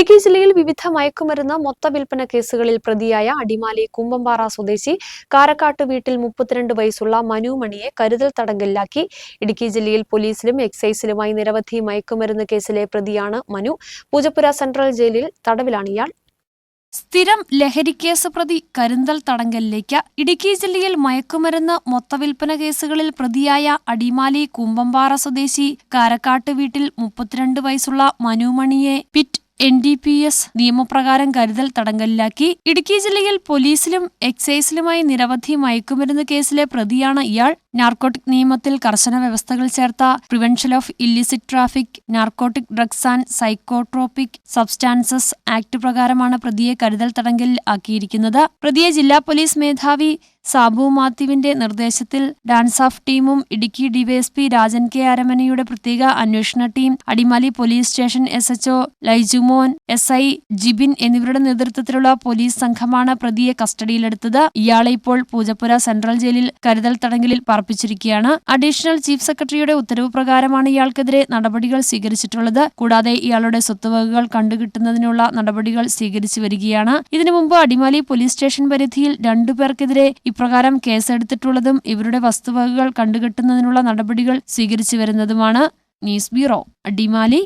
ഇടുക്കി ജില്ലയിൽ വിവിധ മയക്കുമരുന്ന് മൊത്ത വിൽപ്പന കേസുകളിൽ പ്രതിയായ അടിമാലി കുമ്പമ്പാറ സ്വദേശി കാരക്കാട്ട് വീട്ടിൽ മുപ്പത്തിരണ്ട് വയസ്സുള്ള മനുമണിയെ കരുതൽ തടങ്കലിലാക്കി. ഇടുക്കി ജില്ലയിൽ പോലീസിലും എക്സൈസിലുമായി നിരവധി മയക്കുമരുന്ന് കേസിലെ പ്രതിയാണ് മനു. പൂജപ്പുര സെൻട്രൽ ജയിലിൽ തടവിലാണ് ഇയാൾ. സ്ഥിരം ലഹരിക്കേസ് പ്രതി കരുന്തൽ തടങ്കലിലേക്ക് ഇടുക്കി ജില്ലയിൽ മയക്കുമരുന്ന് മൊത്തവിൽപ്പന കേസുകളിൽ പ്രതിയായ അടിമാലി കുമ്പമ്പാറ സ്വദേശി കാരക്കാട്ട് വീട്ടിൽ മുപ്പത്തിരണ്ട് വയസ്സുള്ള മനുമണിയെ PIT N D P S നിയമപ്രകാരം കരുതൽ തടങ്കലിലാക്കി. ഇടുക്കി ജില്ലയിൽ പോലീസിലും എക്സൈസിലുമായി നിരവധി മയക്കുമരുന്ന് കേസിലെ പ്രതിയാണ് ഇയാൾ. നാർക്കോട്ടിക് നിയമത്തിൽ കർശന വ്യവസ്ഥകൾ ചേർത്ത prevention of illicit traffic narcotic drugs and psychotropic substances act പ്രകാരമാണ് പ്രതിയെ കരുതൽ തടങ്കലിൽ ആക്കിയിരിക്കുന്നത്. പ്രതിയെ ജില്ലാ പോലീസ് മേധാവി സാബു മാത്യുവിന്റെ നിർദ്ദേശത്തിൽ ഡാൻസ് ഓഫ് ടീമും ഇടുക്കി ഡിവൈഎസ്പി രാജൻ കെ അരമനയുടെ പ്രത്യേക അന്വേഷണ team Adimali police station S H O Laijumon S I Jibin എന്നിവരുടെ നേതൃത്വത്തിലുള്ള പോലീസ് സംഘമാണ് പ്രതിയെ കസ്റ്റഡിയിലെടുത്തത്. ഇയാളെ ഇപ്പോൾ പൂജപ്പുര സെൻട്രൽ ജയിലിൽ കരുതൽ തടങ്കലിൽ പാർപ്പിച്ചിരിക്കുകയാണ്. അഡീഷണൽ ചീഫ് സെക്രട്ടറിയുടെ ഉത്തരവ് പ്രകാരമാണ് ഇയാൾക്കെതിരെ നടപടികൾ സ്വീകരിച്ചിട്ടുള്ളത്. കൂടാതെ ഇയാളുടെ സ്വത്തുവകകൾ കണ്ടുകിട്ടുന്നതിനുള്ള നടപടികൾ സ്വീകരിച്ചു വരികയാണ്. ഇതിനു മുമ്പ് അടിമാലി പോലീസ് സ്റ്റേഷൻ പരിധിയിൽ രണ്ടുപേർക്കെതിരെ ഇപ്രകാരം കേസെടുത്തിട്ടുള്ളതും ഇവരുടെ വസ്തുവകകൾ കണ്ടുകെട്ടുന്നതിനുള്ള നടപടികൾ സ്വീകരിച്ചു വരുന്നതുമാണ് ന്യൂസ് ബ്യൂറോ. അടിമാലി